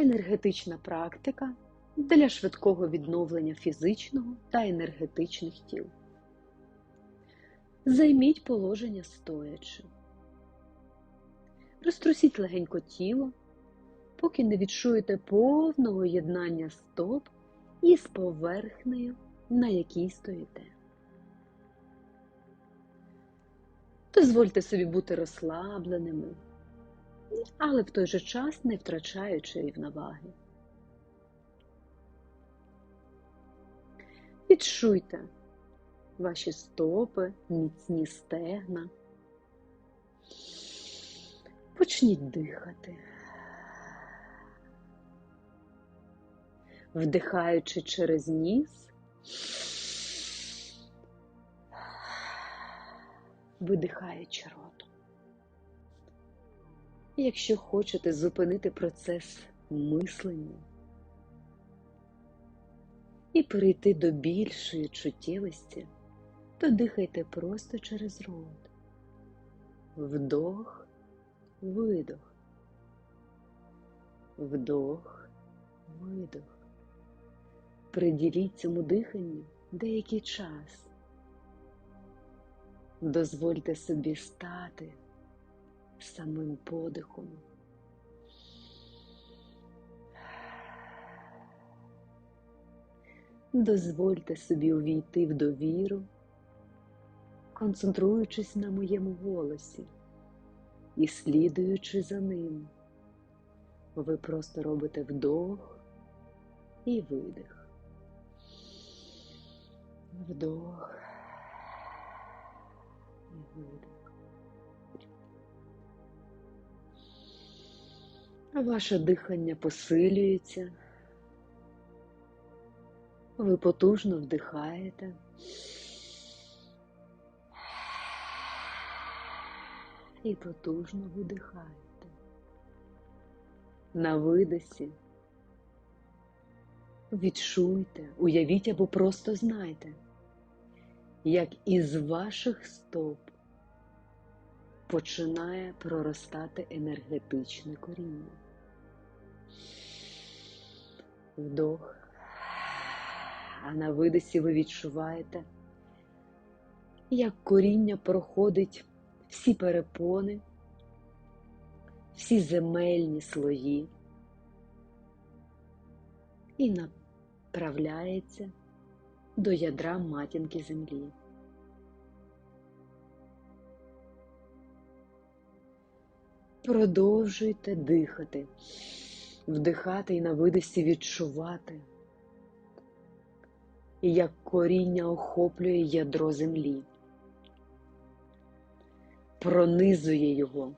енергетична практика для швидкого відновлення фізичного та енергетичних тіл. Займіть положення стоячи. Розтрусіть легенько тіло, поки не відчуєте повного єднання стоп із поверхнею, на якій стоїте. Дозвольте собі бути розслабленими, але в той же час не втрачаючи рівноваги. Відчуйте ваші стопи, міцні стегна. Почніть дихати, вдихаючи через ніс, видихаючи ротом. Якщо хочете зупинити процес мислення і перейти до більшої чуттєвості, то дихайте просто через рот. Вдох, видох, вдох, видох. Приділіть цьому диханню деякий час. Дозвольте собі стати самим подихом. Дозвольте собі увійти в довіру, концентруючись на моєму голосі і слідуючи за ним. Ви просто робите вдох і видих. Вдох і видих. Ваше дихання посилюється. Ви потужно вдихаєте. І потужно видихаєте. На видосі відчуйте, уявіть або просто знайте, як із ваших стоп починає проростати енергетичне коріння. Вдох, а на видосі ви відчуваєте, як коріння проходить всі перепони, всі земельні слої і направляється до ядра матінки землі. Продовжуйте дихати, вдихати і на видосі відчувати, як коріння охоплює ядро землі, пронизує його,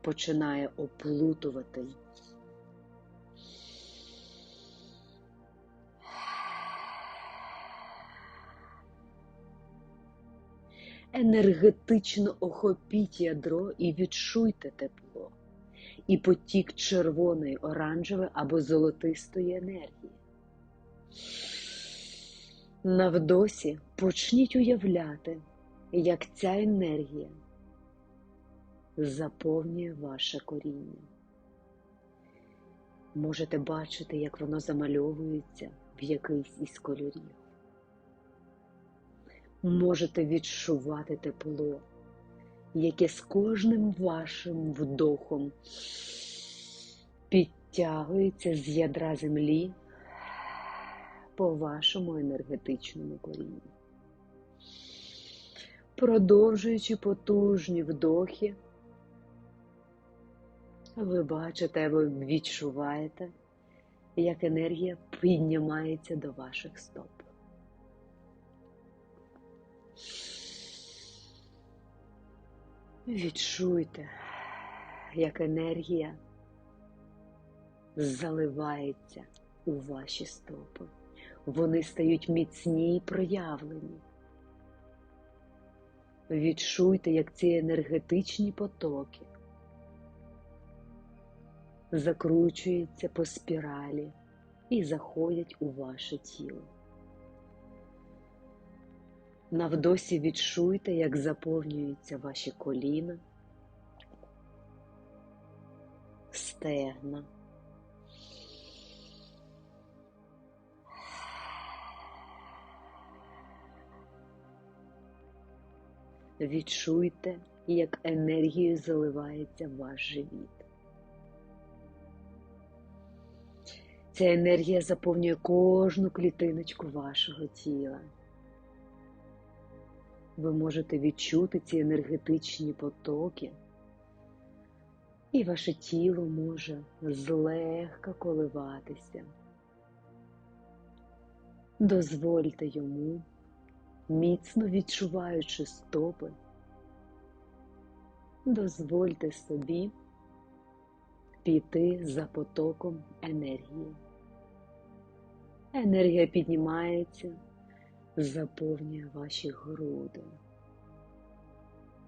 починає оплутувати. Енергетично охопіть ядро і відчуйте тепло, і потік червоної, оранжевої або золотистої енергії. Навдосі почніть уявляти, як ця енергія заповнює ваше коріння. Можете бачити, як воно замальовується в якийсь із кольорів можете відчувати тепло, яке з кожним вашим вдохом підтягується з ядра землі по вашому енергетичному корінню. Продовжуючи потужні вдохи, ви бачите, ви відчуваєте, як енергія піднімається до ваших стоп. Відчуйте, як енергія заливається у ваші стопи. Вони стають міцні і проявлені. Відчуйте, як ці енергетичні потоки закручуються по спіралі і заходять у ваше тіло. Навдосі відчуйте, як заповнюються ваші коліна, стегна. Відчуйте, як енергією заливається ваш живіт. Ця енергія заповнює кожну клітиночку вашого тіла. Ви можете відчути ці енергетичні потоки, і ваше тіло може злегка коливатися. Дозвольте йому, міцно відчуваючи стопи, дозвольте собі піти за потоком енергії. Енергія піднімається, заповнює ваші груди,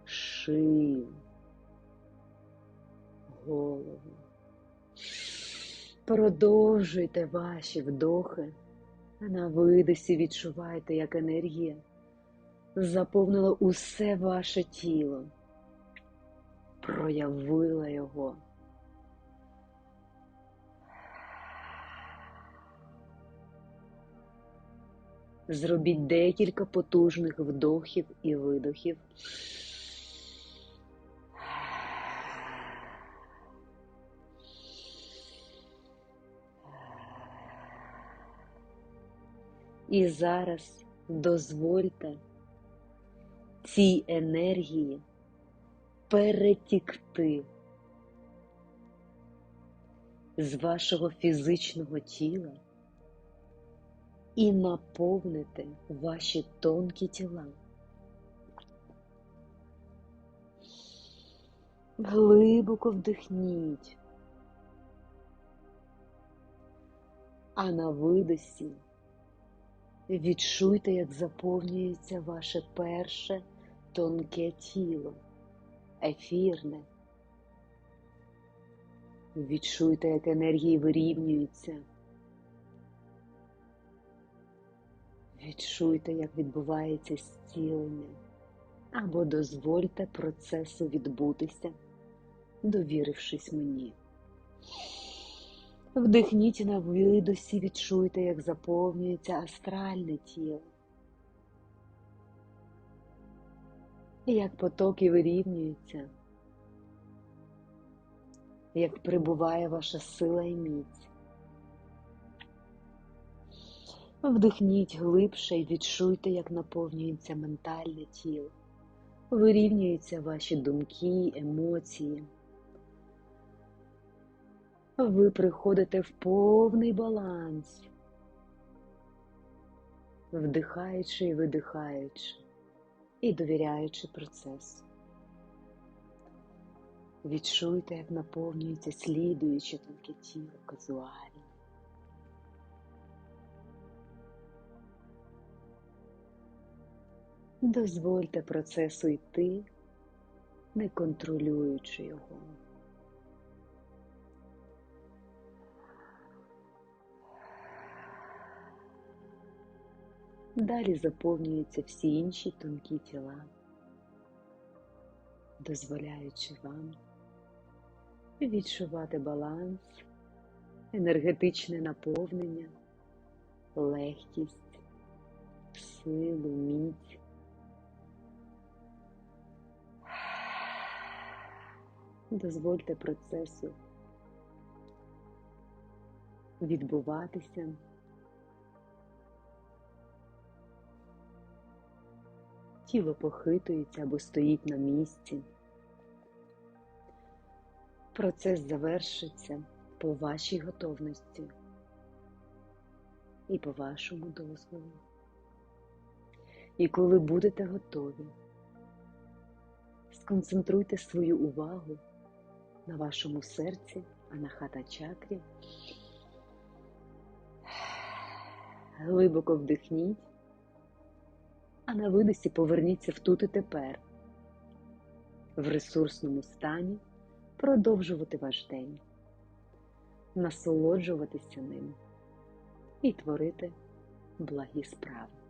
шию, голову. Продовжуйте ваші вдохи, на видосі відчувайте, як енергія заповнила усе ваше тіло, проявила його. Зробіть декілька потужних вдохів і видохів. І зараз дозвольте цій енергії перетікти з вашого фізичного тіла і наповнити ваші тонкі тіла. Глибоко вдихніть, а на видосі відчуйте, як заповнюється ваше перше тонке тіло, ефірне. Відчуйте, як енергії вирівнюються. Відчуйте, як відбувається зцілення, або дозвольте процесу відбутися, довірившись мені. Вдихніть на видосі, відчуйте, як заповнюється астральне тіло, як потоки вирівнюються, як прибуває ваша сила і міць. Вдихніть глибше і відчуйте, як наповнюється ментальне тіло, вирівнюються ваші думки, емоції. Ви приходите в повний баланс, вдихаючи і видихаючи, і довіряючи процесу. Відчуйте, як наповнюється слідуюче тонке тіло казуалі. Дозвольте процесу йти, не контролюючи його. Далі заповнюються всі інші тонкі тіла, дозволяючи вам відчувати баланс, енергетичне наповнення, легкість, силу, міць. Дозвольте процесу відбуватися. Тіло похитується або стоїть на місці. Процес завершиться по вашій готовності і по вашому дозволу. І коли будете готові, сконцентруйте свою увагу на вашому серці, анахата чакрі. Глибоко вдихніть, а на видосі поверніться в тут і тепер, в ресурсному стані продовжувати ваш день, насолоджуватися ним і творити благі справи.